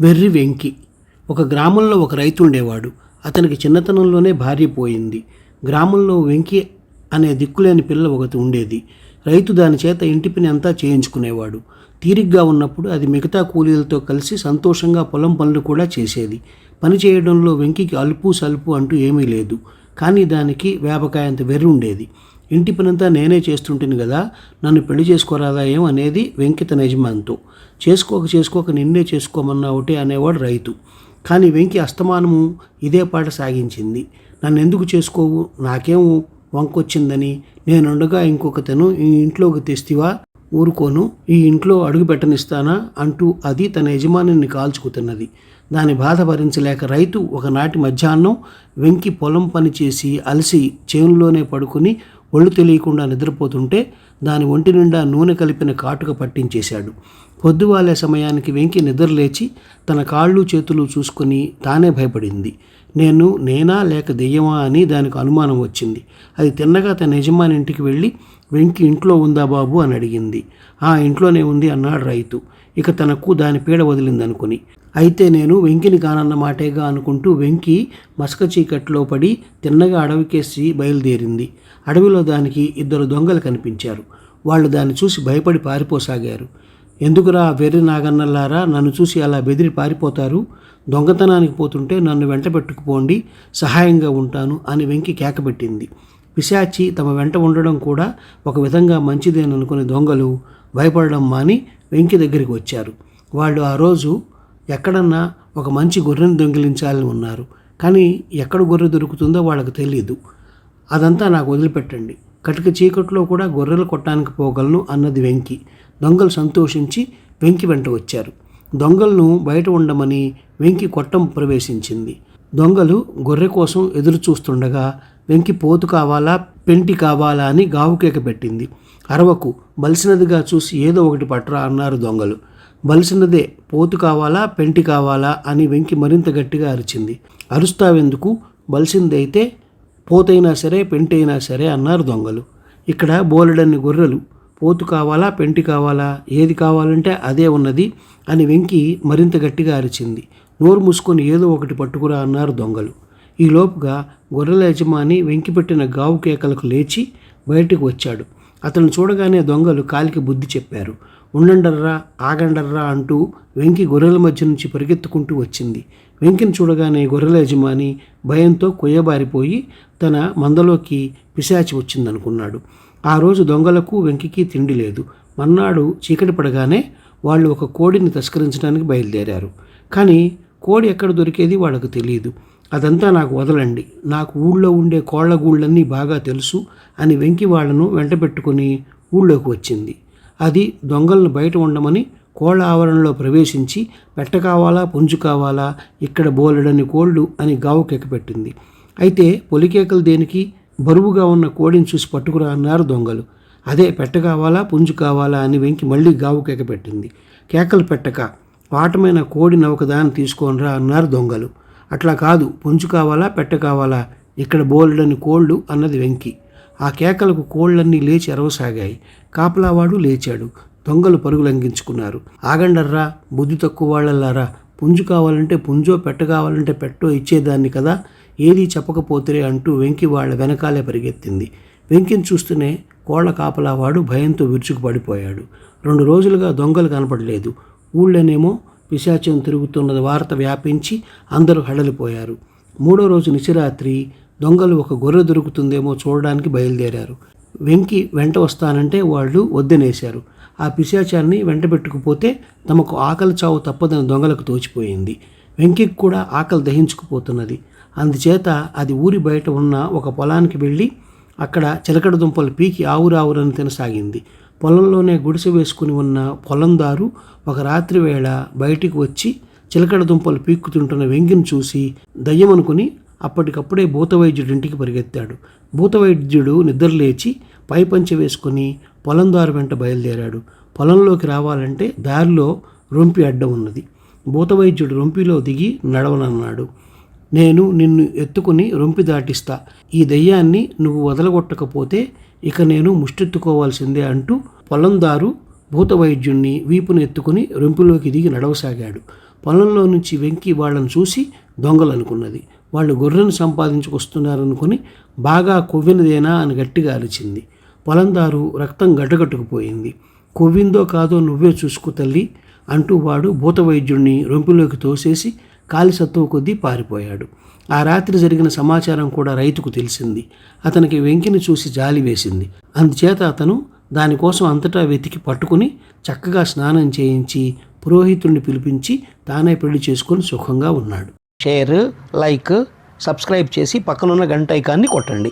వెర్రి వెంకి. ఒక గ్రామంలో ఒక రైతు ఉండేవాడు. అతనికి చిన్నతనంలోనే భార్య పోయింది. గ్రామంలో వెంకి అనే దిక్కులేని పిల్ల ఒకటి ఉండేది. రైతు దాని చేత ఇంటి పని అంతా చేయించుకునేవాడు. తీరిగ్గా ఉన్నప్పుడు అది మిగతా కూలీలతో కలిసి సంతోషంగా పొలం పనులు కూడా చేసేది. పని చేయడంలో వెంకికి అలుపు సలుపు అంటూ ఏమీ లేదు. కానీ దానికి వేపకాయంత వెర్రి ఉండేది. ఇంటి పనంతా నేనే చేస్తుంటుంది కదా నన్ను పెళ్ళి చేసుకోరాదా ఏం అనేది వెంకి తన యజమానితో చేసుకోక చేసుకోక నిన్నే చేసుకోమన్నా ఒకటే అనేవాడు రైతు. కానీ వెంకి అస్తమానము ఇదే పాట సాగించింది. నన్ను ఎందుకు చేసుకోవు? నాకేం వంకొచ్చిందని? నేనుండగా ఇంకొకతను ఈ ఇంట్లోకి తెస్తివా? ఊరుకోను. ఈ ఇంట్లో అడుగు పెట్టనిస్తానా? అంటూ అది తన యజమానిని కాల్చుకుతున్నది. దాని బాధ భరించలేక రైతు ఒకనాటి మధ్యాహ్నం వెంకి పొలం పని చేసి అలసి చేనులోనే పడుకుని ఒళ్ళు తెలియకుండా నిద్రపోతుంటే దాని ఒంటి నిండా నూనె కలిపిన కాటుక పట్టించేశాడు. పొద్దువాలే సమయానికి వెంకి నిద్రలేచి తన కాళ్ళు చేతులు చూసుకుని తానే భయపడింది. నేను నేనా లేక దెయ్యమా అని దానికి అనుమానం వచ్చింది. అది తిన్నగా తన యజమాని ఇంటికి వెళ్ళి వెంకి ఇంట్లో ఉందా బాబు? అని అడిగింది. ఆ ఇంట్లోనే ఉంది అన్నాడు రైతు. ఇక తనకు దాని పీడ వదిలిందనుకుని. అయితే నేను వెంకిని కానన్న మాటేగా అనుకుంటూ వెంకి మసక చీకట్లో పడి తిన్నగా అడవికేసి బయలుదేరింది. అడవిలో దానికి ఇద్దరు దొంగలు కనిపించారు. వాళ్ళు దాన్ని చూసి భయపడి పారిపోసాగారు. ఎందుకురా వెర్రి నాగన్నల్లారా నన్ను చూసి అలా బెదిరి పారిపోతారు? దొంగతనానికి పోతుంటే నన్ను వెంట పెట్టుకుపోండి సహాయంగా ఉంటాను అని వెంకి కేకబెట్టింది పిశాచి తమ వెంట ఉండడం కూడా ఒక విధంగా మంచిదేననుకునే దొంగలు భయపడడం మాని వెంకి దగ్గరికి వచ్చారు. వాళ్ళు ఆ రోజు ఎక్కడన్నా ఒక మంచి గొర్రెను దొంగిలించాలని ఉన్నారు. కానీ ఎక్కడ గొర్రె దొరుకుతుందో వాళ్ళకి తెలియదు అదంతా నాకు వదిలిపెట్టండి. కటిక చీకట్లో కూడా గొర్రెలు కొట్టడానికి పోగలను అన్నది వెంకి. దొంగలు సంతోషించి వెంకి వెంట వచ్చారు. దొంగలను బయట ఉండమని వెంకి కొట్టం ప్రవేశించింది. దొంగలు గొర్రె కోసం ఎదురు చూస్తుండగా వెంకి పోతు కావాలా పెంటి కావాలా అని గావుకేక పెట్టింది. అరవకు బలిసినదిగా చూసి ఏదో ఒకటి పట్టరా అన్నారు దొంగలు. బలిసినదే పోతు కావాలా పెంటి కావాలా అని వెంకి మరింత గట్టిగా అరిచింది. అరుస్తావెందుకు? బలిసిందైతే పోతైనా సరే పెంటైనా సరే అన్నారు దొంగలు. ఇక్కడ బోలెడన్ని గొర్రెలు పోతు కావాలా పెంటి కావాలా ఏది కావాలంటే అదే ఉన్నది అని వెంకి మరింత గట్టిగా అరిచింది. నోరు మూసుకొని ఏదో ఒకటి పట్టుకురా అన్నారు దొంగలు. ఈ లోపుగా గొర్రెల యజమాని వెంకి పెట్టిన గావు కేకలకు లేచి బయటికి వచ్చాడు. అతను చూడగానే దొంగలు కాలికి బుద్ధి చెప్పారు. ఉండండర్రా ఆగండర్రా అంటూ వెంకి గొర్రెల మధ్య నుంచి పరిగెత్తుకుంటూ వచ్చింది. వెంకిని చూడగానే గొర్రెల యజమాని భయంతో కొయ్యబారిపోయి తన మందలోకి పిశాచి వచ్చిందనుకున్నాడు. ఆ రోజు దొంగలకు వెంకికి తిండి లేదు. మన్నాడు చీకటి పడగానే వాళ్ళు ఒక కోడిని తస్కరించడానికి బయలుదేరారు. కానీ కోడి ఎక్కడ దొరికేది వాళ్ళకు తెలియదు అదంతా నాకు వదలండి. నాకు ఊళ్ళో ఉండే కోళ్ళ గూళ్ళన్నీ బాగా తెలుసు అని వెంకి వాళ్ళను వెంట పెట్టుకుని ఊళ్ళోకి వచ్చింది. అది దొంగలను బయట ఉండమని కోళ్ళ ఆవరణలో ప్రవేశించి పెట్ట కావాలా పుంజు కావాలా ఇక్కడ బోలెడని కోళ్ళు అని గావుకెక్కపెట్టింది అయితే పొలికేకలు దేనికి? బరువుగా ఉన్న కోడిని చూసి పట్టుకురా అన్నారు దొంగలు. అదే పెట్ట కావాలా పుంజు కావాలా అని వెంకి మళ్ళీ గావు కేక పెట్టింది. కేకలు పెట్టక పాటమైన కోడిని ఒకదాన్ని తీసుకోనరా అన్నారు దొంగలు. అట్లా కాదు పుంజు కావాలా పెట్ట కావాలా ఇక్కడ బోల్డని కోళ్ళు అన్నది వెంకి. ఆ కేకలకు కోళ్ళన్నీ లేచి అరవసాగాయి. కాపలావాడు లేచాడు. దొంగలు పరుగులంగించుకున్నారు ఆగండర్రా బుద్ధి తక్కువ వాళ్ళల్లారా. పుంజు కావాలంటే పుంజో పెట్ట కావాలంటే పెట్టో ఇచ్చేదాన్ని కదా. ఏదీ చెప్పకపోతురే అంటూ వెంకి వాళ్ళ వెనకాలే పరిగెత్తింది. వెంకిని చూస్తూనే కోళ్ళ కాపలావాడు భయంతో విరుచుకు పడిపోయాడు. రెండు రోజులుగా దొంగలు కనపడలేదు. ఊళ్ళోనేమో పిశాచం తిరుగుతున్న వార్త వ్యాపించి అందరూ హడలిపోయారు. మూడో రోజు నిశిరాత్రి దొంగలు ఒక గొర్రె దొరుకుతుందేమో చూడడానికి బయలుదేరారు. వెంకి వెంట వస్తానంటే వాళ్ళు వద్దనేశారు. ఆ పిశాచాన్ని వెంట పెట్టుకుపోతే తమకు ఆకలి చావు తప్పదని దొంగలకు తోచిపోయింది. వెంకికి కూడా ఆకలి దహించుకుపోతున్నది. అందుచేత అది ఊరి బయట ఉన్న ఒక పొలానికి వెళ్ళి అక్కడ చిలకడ దుంపలు పీకి ఆవురావురని తినసాగింది. పొలంలోనే గుడిసె వేసుకుని ఉన్న పొలందారు ఒక రాత్రి వేళ బయటికి వచ్చి చిలకడ దుంపలు పీక్కుతుంటున్న వెంగిని చూసి దయ్యమనుకుని అప్పటికప్పుడే భూతవైద్యుడి ఇంటికి పరిగెత్తాడు. భూతవైద్యుడు నిద్రలేచి పైపంచె వేసుకుని పొలందారు వెంట బయలుదేరాడు. పొలంలోకి రావాలంటే దారిలో రొంపి అడ్డం ఉన్నది. భూతవైద్యుడు రొంపిలో దిగి నడవనన్నాడు. నేను నిన్ను ఎత్తుకుని రొంపి దాటిస్తా. ఈ దయ్యాన్ని నువ్వు వదలగొట్టకపోతే ఇక నేను ముష్టెత్తుకోవాల్సిందే అంటూ పొలందారు భూతవైద్యుణ్ణి వీపును ఎత్తుకుని రొంపిలోకి దిగి నడవసాగాడు. పొలంలో నుంచి వెంకి వాళ్ళని చూసి దొంగలనుకున్నది. వాళ్ళు గొర్రెను సంపాదించుకొస్తున్నారనుకుని బాగా కొవ్వినదేనా అని గట్టిగా అరిచింది. పొలందారు రక్తం గడ్డగట్టుకుపోయింది కొవ్విందో కాదో నువ్వే చూసుకు తల్లి అంటూ వాడు భూతవైద్యుణ్ణి రొంపిలోకి తోసేసి కాలిసత్తువ కొద్దీ పారిపోయాడు ఆ రాత్రి జరిగిన సమాచారం కూడా రైతుకు తెలిసింది. అతనికి వెంకిని చూసి జాలి వేసింది. అందుచేత అతను దానికోసం అంతటా వెతికి పట్టుకుని చక్కగా స్నానం చేయించి పురోహితుడిని పిలిపించి తానే పెళ్ళి చేసుకొని సుఖంగా ఉన్నాడు. షేర్ లైక్ సబ్స్క్రైబ్ చేసి పక్కనున్న గంట ఐకాన్ని కొట్టండి.